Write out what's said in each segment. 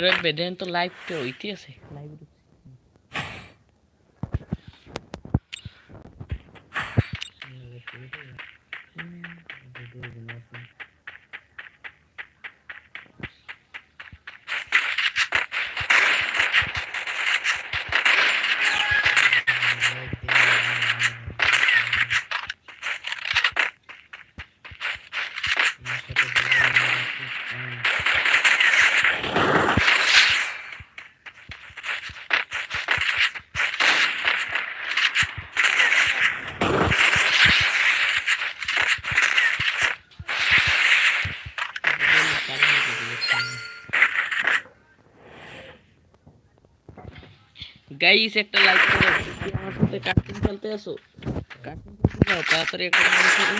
রাখবে দেন তো লাইভটা হইতে আছে লাইভ গাইস একটা লাইক করে আমার সাথে কার্টুন খেলতে আসো। কার্টুন খেলতে যাও তাড়াতাড়ি একটা লাইক করো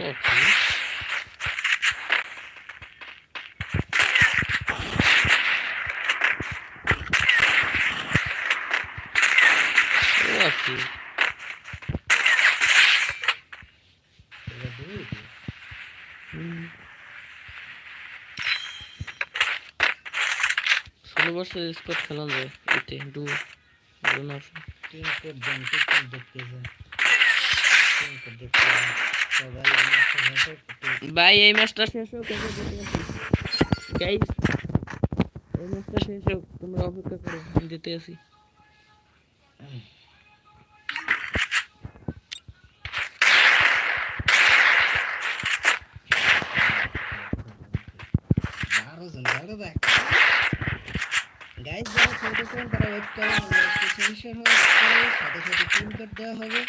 ওকে ওকে হুম বছর স্কোয়াড খেলানো যায় এতে ডু ডু না টিম কোড জানতে টিম দেখতেছে টিম কোড আমার সাথে ভাই এই ম্যাচটা শেষ হোক গাইস এই ম্যাচটা শেষ হোক তোমরা অপেক্ষা করো আমি দিতে আসি। সেশন হবে সাথে সাথে টিম কোড দেওয়া হবে।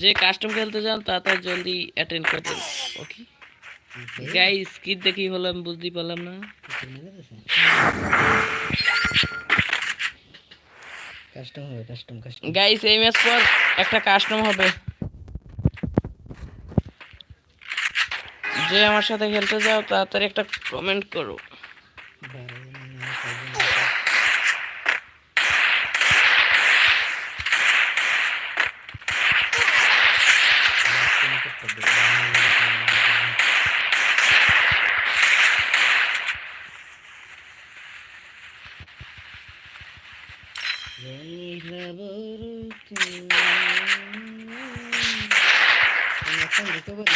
যে কাস্টম খেলতে চান তাড়াতাড়ি জলদি অ্যাটেন্ড করতে ওকে গাইস কি দেখি হলো আমি বুঝতেই পারলাম না। কাস্টম হবে কাস্টম কাস্টম গাইস এই ম্যাচ পর একটা কাস্টম হবে। যে আমার সাথে খেলতে যাও তাড়াতাড়ি একটা কমেন্ট করো বারো জন না ছয়জন টিম কোড দেবে আমি এখন দিতে পারি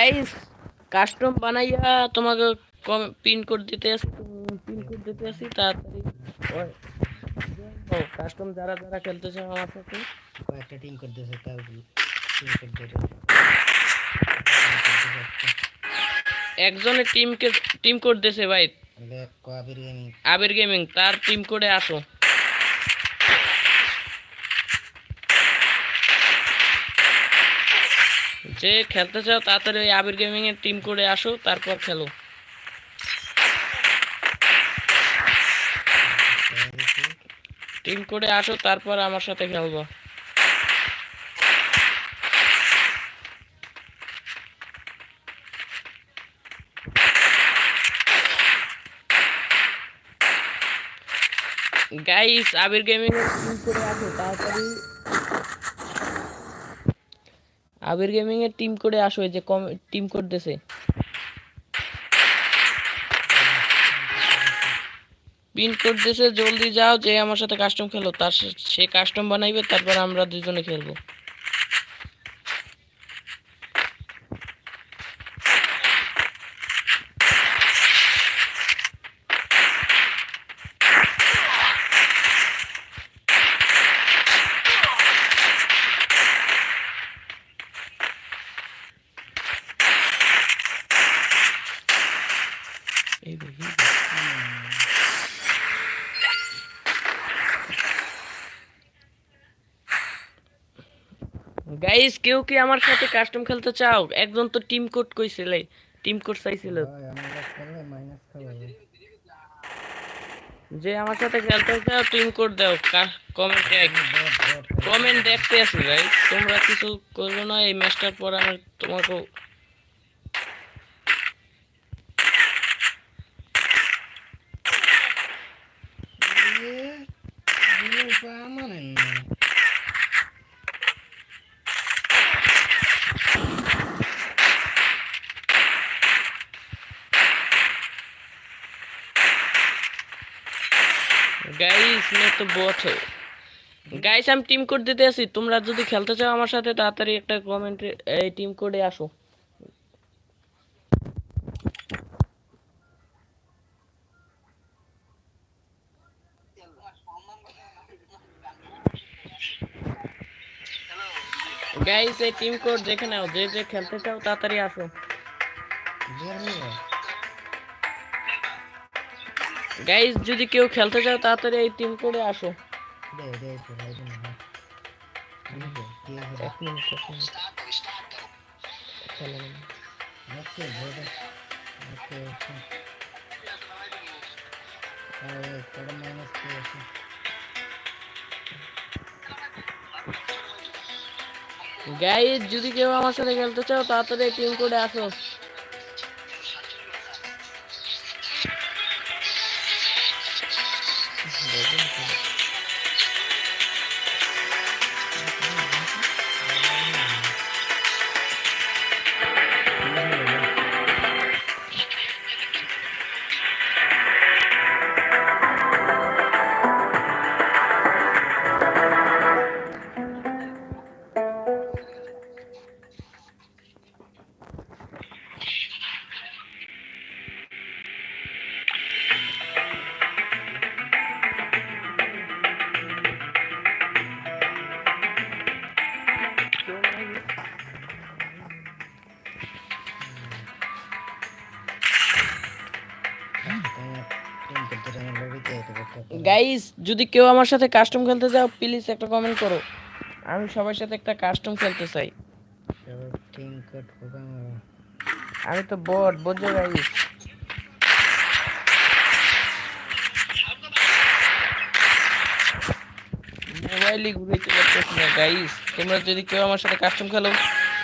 গাইস কাস্টম বানাইয়া তোমাকে কম পিন কোড দিতে আসি পিন কোড দিতে আসি তাড়াতাড়ি। ও কাস্টম যারা যারা খেলতে চাও আমার সাথে কয়েকটা টিম করতেছে তার টিম করতে একজনের টিমকে টিম কোড দিয়েছে ভাই। কবির গেমিং আবির গেমিং তার টিম কোডে আসো। যে খেলতে চাও তাড়াতাড়ি ওই আবির গেমিং এর টিম কোডে আসো, তারপর খেলো। টিম করে আসো, তারপর আমার সাথে খেলব। গাইস আবির গেমিং কোডে আসো, তাড়াতাড়ি। আবির গেমিং এর টিম কোডে আসো যে কম টিম কোড দেছে পিন কোড দেছে জলদি যাও, যে আমার সাথে কাস্টম খেলো, তার সে কাস্টম বানাইবে, তারপর আমরা দুজনে খেলব এই দেখি গাইস কেউ কি আমার সাথে কাস্টম খেলতে চাও একজন তো টিম কোড কইছিলে টিম কোড চাইছিল যে আমার সাথে খেলতে চাও টিম কোড দাও কমেন্টে কমেন্ট দেখতে আছি ভাই তোমরা কিছু করবে না এই ম্যাচটার পর আমি তোমাকে পারমানেন্ট গাইস মে তো বট গাইস আমি টিম কোড দিতে আছি। তোমরা যদি খেলতে চাও আমার সাথে, তাড়াতাড়ি একটা কমেন্টে এই টিম কোডে আসো। গাইস এই টিম কোড দেখে নাও যে যে খেলতে চাও, তাড়াতাড়ি আসো। গাইস যদি কেউ খেলতে চাও, তাড়াতাড়ি এই টিম কোডে আসো। গাইস যদি কেউ আমার সাথে খেলতে চাও, তাড়াতাড়ি টিম কোডে আসো। গাইস যদি কেউ আমার সাথে কাস্টম খেলতে চাও প্লিজ একটা কমেন্ট করো। আমি সবার সাথে একটা কাস্টম খেলতে চাই। আমি তো বট বুঝছ গাইস মোবাইলই ঘুরাইতে পারতেছি না গাইস তোমরা যদি কেউ আমার সাথে কাস্টম খেলো,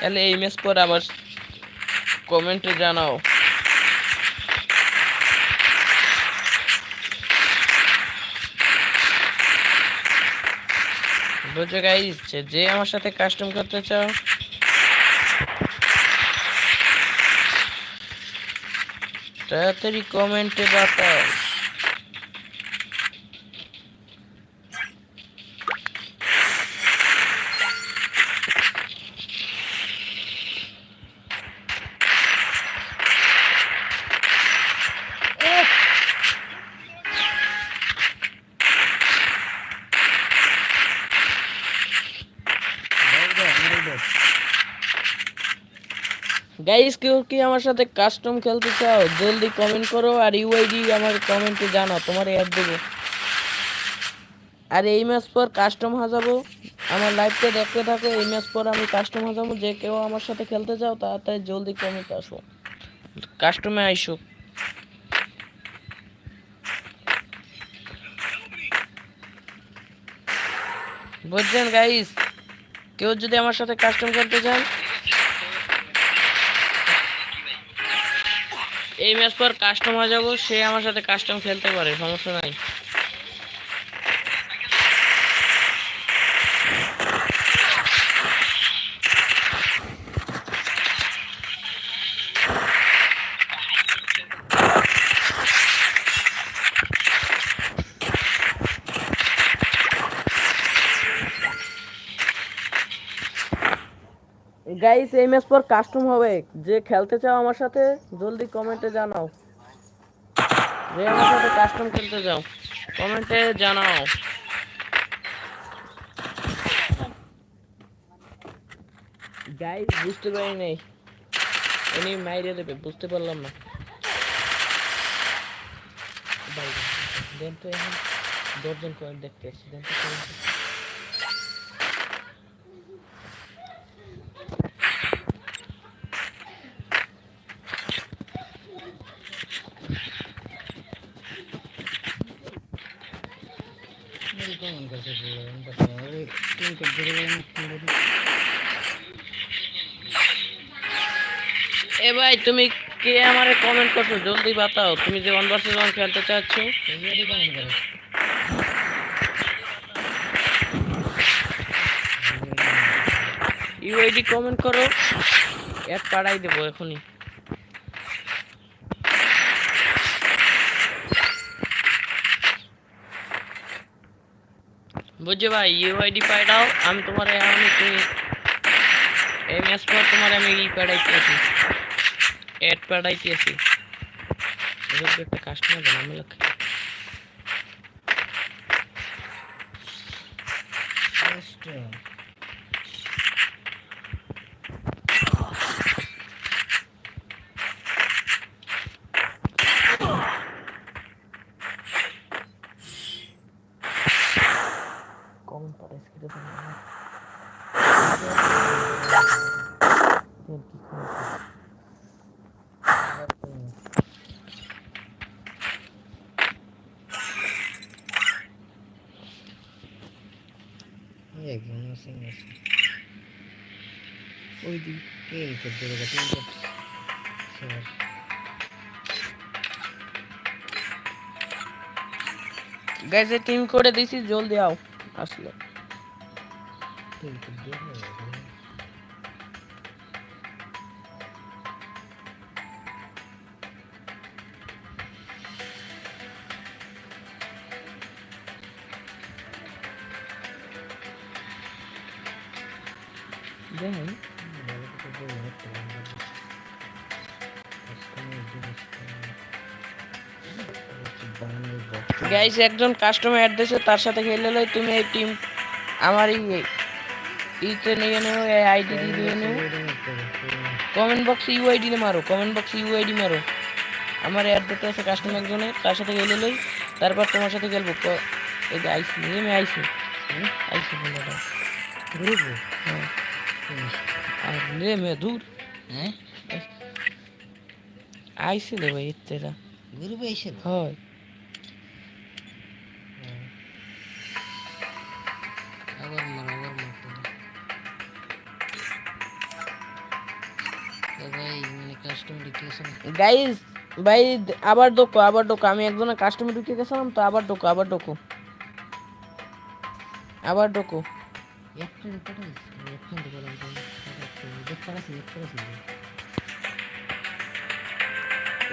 তাহলে এই ম্যাচ পর আবার কমেন্টে জানাও। বুঝছ গাইস যে আমার সাথে কাস্টম করতে চাও। তাড়াতাড়ি কমেন্টে বাতাও। গাইস কেউ কি আমার সাথে কাস্টম খেলতে চাও? জলদি কমেন্ট করো আর ইউআইডি আমার কমেন্টে জানাও, তোমার অ্যাড দেবো। আর এই ম্যাচ পর কাস্টম হাজাবো। আমার লাইভটা দেখতে থাকো, এই ম্যাচ পর আমি কাস্টম হাজাবো। যে কেউ আমার সাথে খেলতে চাও, তাড়াতাড়ি জলদি কমেন্ট আসো। কাস্টমে আইসো। বুঝছেন গাইস কেউ যদি আমার সাথে কাস্টম খেলতে চান এই ম্যাচ পর কাস্টম হয়ে যাব সে আমার সাথে কাস্টম খেলতে পারে সমস্যা নাই। গাইস এই ম্যাচ পর কাস্টম হবে। যে খেলতে চাও আমার সাথে, জলদি কমেন্টে জানাও। যে আমার সাথে কাস্টম খেলতে চাও কমেন্টে জানাও। গাইস বুঝতে পারি নাই। উনি মাইরে দেবে, বুঝতে পারলাম না। দেন তো এখন। দশজন দেখতে এ। ভাই, তুমি কে আমারে কমেন্ট করছ? জলদি বাতাও। তুমি যে ওয়ান ভার্সেস ওয়ান খেলতে চাচ্ছ। ইউআইডি কমেন্ট করো। এক পাড়াই দেবো এখনই। বুঝছ ভাই ইউআইডি পাইডাও আমি তোমার আমি এই ম্যাচ পর তোমার আমি ই পাঠাইতেছি। এড পাঠাইতেছি। একটা কাস্টমার জানাম লক্ষ্য First, কম পারে স্কিলে এই একজন আছে আছে ওই দি টিম কোড ধরে গেছে টিম কোড স্যার গাইজে টিম করে দিছি জলদি আও আসলে টিম কোড ধরে গেছে গাইস একজন কাস্টমার অ্যাড্রেসে তার সাথে খেলে লই তুমি এই টিম আমার এই ইতে নিয়ে নেও এই আইডি দিয়ে নেও। কমেন্ট বক্সে ইউআইডি মারো কমেন্ট বক্সে ইউআইডি মারো। আমার অ্যাড্রেস আছে কাস্টমার একজনের তার সাথে খেলে লই তারপর তোমার সাথে খেলব। এই যে আইসি নেমে আইসি আইসি গ্রুপ হ্যাঁ? আর নেমে দূর। হ্যাঁ? আইসি রে ভাই এতেরা গ্রুপে এসে? হয়। গাইস ভাই, আবার ডোকো আবার ডোকো। আমি একজনের কাস্টমার ঢুকে গেছিলাম, তো আবার ডোকো আবার ডোকো। আবার ডোকো।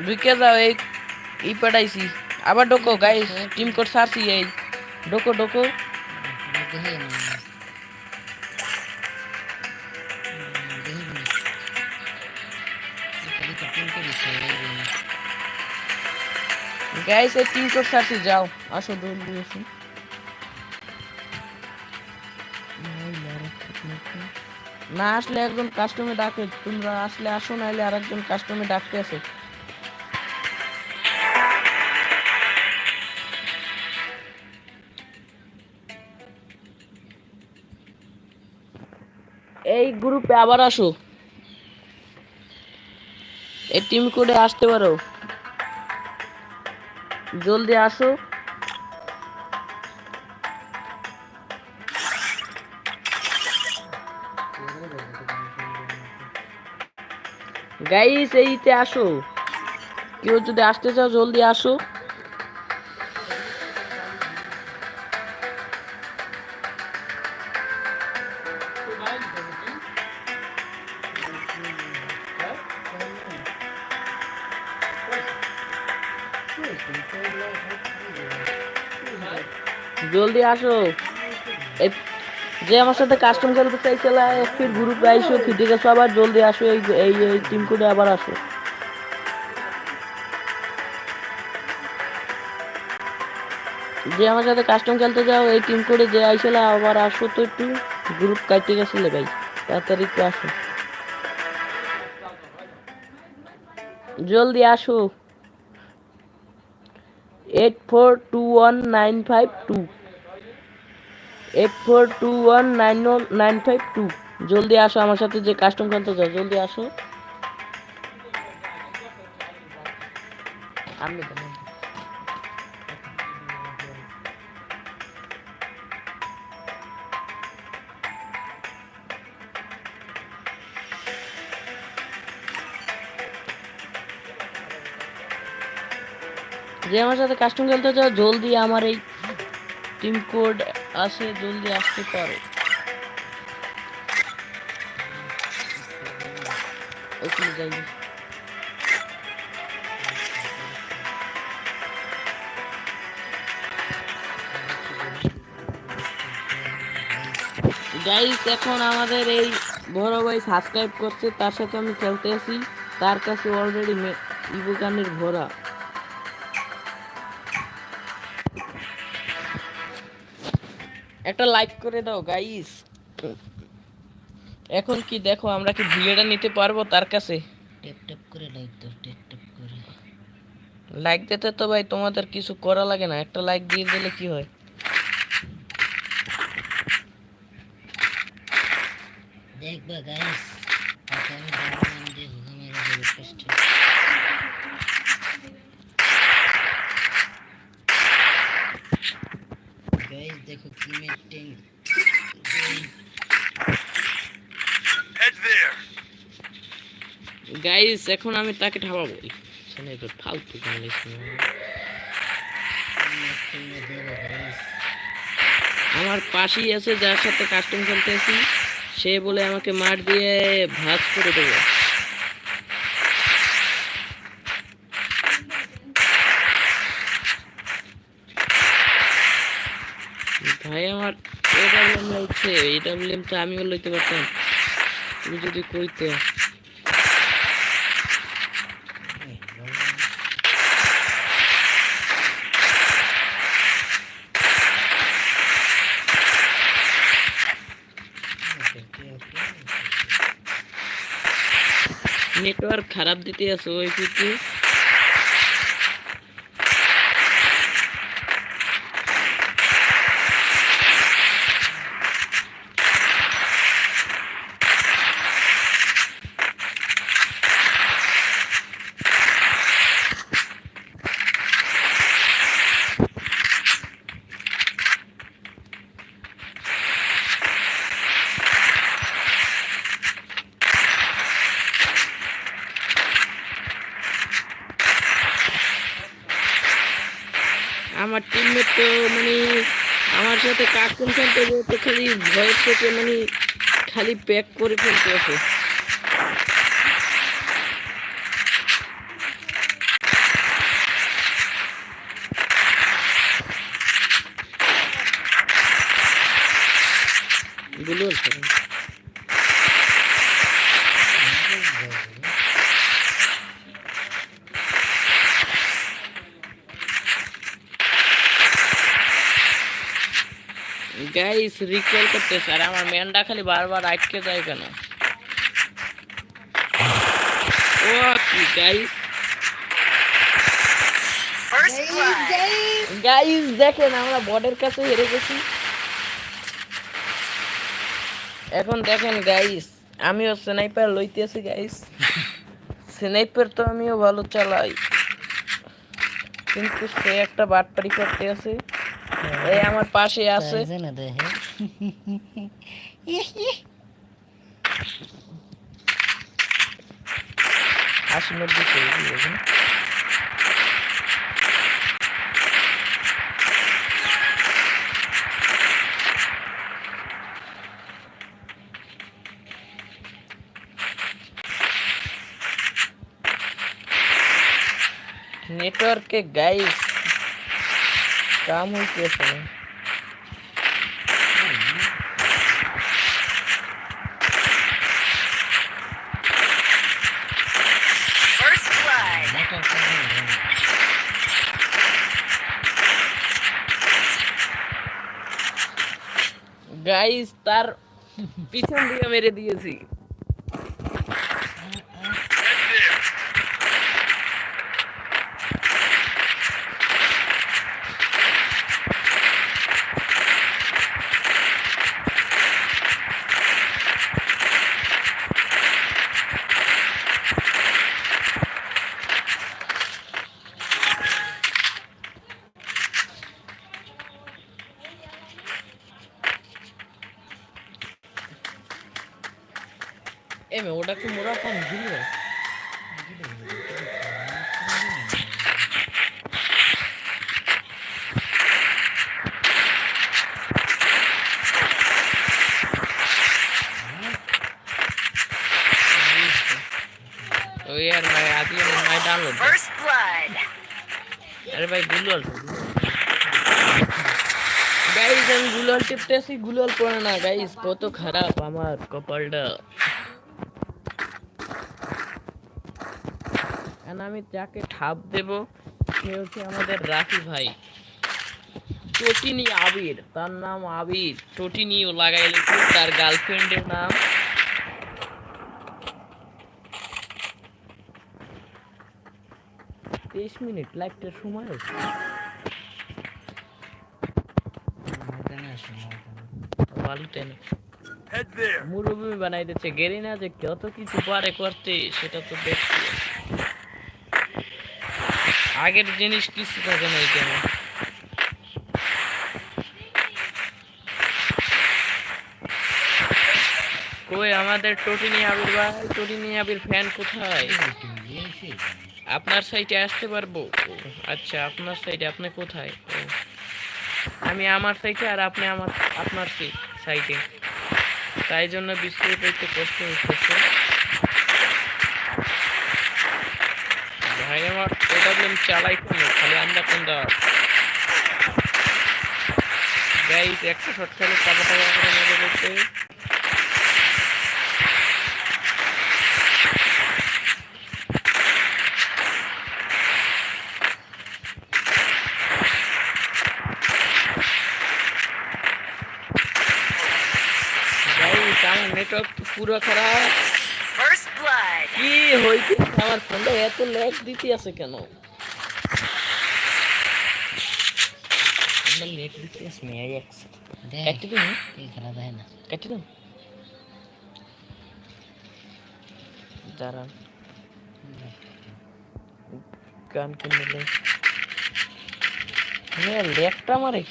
ঢুকে যাও, এই, ই পাঠাইছি। আবার ডোকো গাইস টিম কোড সারছি, এই। ডোকো ডোকো। গাইস এই টিম কোড সারছি যাও। আসো জলদি আসো। না আসলে একজন কাস্টমার ডাকে, তোমরা আসলে আসো, নাহলে আরেকজন কাস্টমার ডাকতে আছে এই গ্রুপে আবার আসো। এই টিম কোডে আসতে পারো। জলদি আসো। গাইস এইতে আসো। কেউ যদি আসতে চাও, জলদি আসো। আসো। যে আমার সাথে কাস্টম খেলতে চাইছিল ফির গ্রুপে আইসো, ফিরে গেছো আবার জলদি আসো, এই এই এই টিম কোডে আবার আসো। যে আমার সাথে কাস্টম খেলতে যাও, এই টিম কোডে যে আইছিল, আবার আসো তো একটু। গ্রুপ কাটতে গেছিলে ভাই, তাড়াতাড়ি একটু আসো। জলদি আসো। Eight four two one nine five two eight four two one nine nine five two জলদি আসো আমার সাথে যে কাস্টম খেলতে যাও জলদি আসো। যে আমার সাথে কাস্টম খেলতে চাও জলদি আমার এই টিম কোড আছে জলদি আসতে পারো। যাই। এখন আমাদের এই বড় ভাই সাবস্ক্রাইব করছে, তার সাথে আমি খেলতে আছি তার কাছে অলরেডি ইবুকানের ভরা একটা লাইক করে দাও গাইস এখন কি দেখো আমরা কি ভিডিওটা নিতে পারব তার কাছে? করে লাইক দাও করে। লাইক দিতে তো ভাই তোমাদের কিছু করা লাগে না একটা লাইক দিয়ে দিলে কি হয়? দেখবা গাইস আজকে আমি ডাউনলোড দিয়ে হুকা মেরে দেবো ফার্স্টে গাইস দেখো কি মেটেন গাইস এখন আমি তাকে ঠাপাবো শোনে তো ফালতু দেবো আমার পাশেই আছে যার সাথে কাস্টম খেলতে আছি সে বলে আমাকে মার দিয়ে ভাজ করে দেবে। ভাই আমার এডাব্লিউএম লাগছে এডাব্লিউএম তো আমিও লইতে পারতাম তুমি যদি কইতে। নেটওয়ার্ক খারাপ দিতে আছো, ওই কিন্তু আমার টিমমেট তো মানে আমার সাথে কাস্টম খেলতে যেতে খালি ভয়ের থেকে মানে খালি প্যাক করে ফেলতে আছে বলুন। স্যার গাইস রিকল করতে স্যার। আমার মেনটা খালি বারবার আটকে যায় কেন? ও কি গাইস গাইস দেখেন আমরা বর্ডের কাছে হেরে গেছি। এখন দেখেন গাইস আমিও স্নাইপার লইতেছি গাইস স্নাইপার তো আমিও ভালো চালাই। কিন্তু সে একটা বাটপারি করতে আছে। এই আমার পাশে আছে। তাই জানে দেখে আশি নব্বই করে দিয়েছে নেটওয়ার্কে গাইস কাম হইতেছে না গাইস তার পিছন দিকে মেরে দিয়েছি এমে ওটা কি মোরা পান দিল ডাউনলোড First blood. গাইস আমি গুলল পড়ে না। গাইস কত খারাপ আমার কপালটা। আমি যাকে ঠাপ দেব, সে হচ্ছে আমাদের রাফি ভাই। টটিনি আবির তার নাম আবির। টটিনিও লাগাই লেছে, তার গার্লফ্রেন্ডের নাম। তেইশ মিনিট লাইকটার সময় না মুরুবি বানাই দিচ্ছে গেরিনা যে কত কিছু পারে করতে, সেটা তো দেখছি আগের জিনিস কিছু থাকে না এখানে। কই আমাদের টোটিনি আবির ভাই টোটিনি আবির ফ্যান কোথায়? আপনার সাইটে আসতে পারব? আচ্ছা আপনার সাইটে আপনি কোথায়? আমি আমার সাইটে আর আপনি আমার, আপনার সাইটে তাই জন্য বিশ্বে পেতে কষ্ট হচ্ছে ভাই, আমার আমি চালাই কোনো? খালি আমরা কোন দেওয়ার গাইস একটা শট খেলে টাকা টাকা করে মেরে করতে গাইস আমার নেটওয়ার্ক তো পুরো খারাপ। কি হইতে আমার ফোনটা এত ল্যাগ দিতে আছে কেন? লেট দিতে আছে মেয়ে দেখ। কাটি তুমি খেলা দেয় না। কাটি দাও দাঁড়ান। গান কিনলে লেগটা মারে